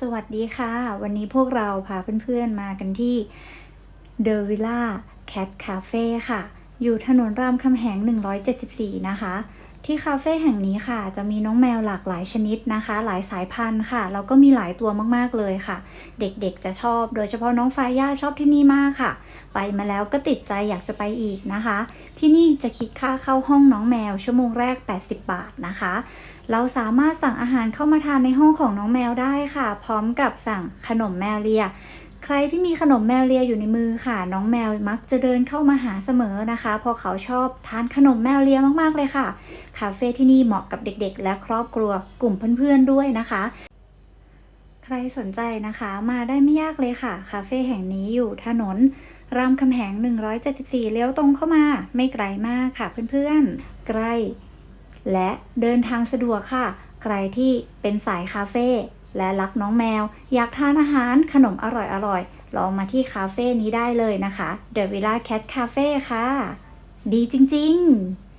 สวัสดีค่ะ วันนี้พวกเราพาเพื่อนๆมากันที่ The Villa Cat Cafe ค่ะ อยู่ถนนรามคำแหง 174 นะคะ ที่คาเฟ่แห่งนี้ค่ะ จะมีน้องแมวหลากหลายชนิดนะคะ หลายสายพันธุ์ค่ะ แล้วก็มีหลายตัวมากๆเลยค่ะ เด็กๆจะชอบ โดยเฉพาะน้องฟาย่าชอบที่นี่มากค่ะ ไปมาแล้วก็ติดใจอยากจะไปอีกนะคะ ที่นี่จะคิดค่าเข้าห้องน้องแมวชั่วโมงแรก 80 บาทนะคะ เราสามารถสั่งอาหารเข้ามาทานในห้องของน้องแมวได้ค่ะ พร้อมกับสั่งขนมแมวเลีย ใครที่มีขนมแมวเลียอยู่ในมือค่ะ น้องแมวมักจะเดินเข้ามาหาเสมอนะคะพราะเขาชอบทานขนมแมวเลียมากๆเลยค่ะ คาเฟ่ที่นี่เหมาะกับเด็ก ๆ และครอบครัวกลุ่มเพื่อนๆด้วยนะคะ ใครสนใจนะคะมาได้ไม่ยากเลยค่ะ คาเฟ่แห่งนี้อยู่ถนนรามคำแหง 174 เลี้ยวตรงเข้ามา ไม่ไกลมากค่ะเพื่อนๆ ใกล้ และเดินทางสะดวกค่ะ ใครที่เป็นสายคาเฟ่ และรักน้องแมว อยากทานอาหารขนมอร่อยๆ ลองมาที่คาเฟ่นี้ได้เลยนะคะ The Villa Cat Cafe ค่ะ ดีจริง ๆ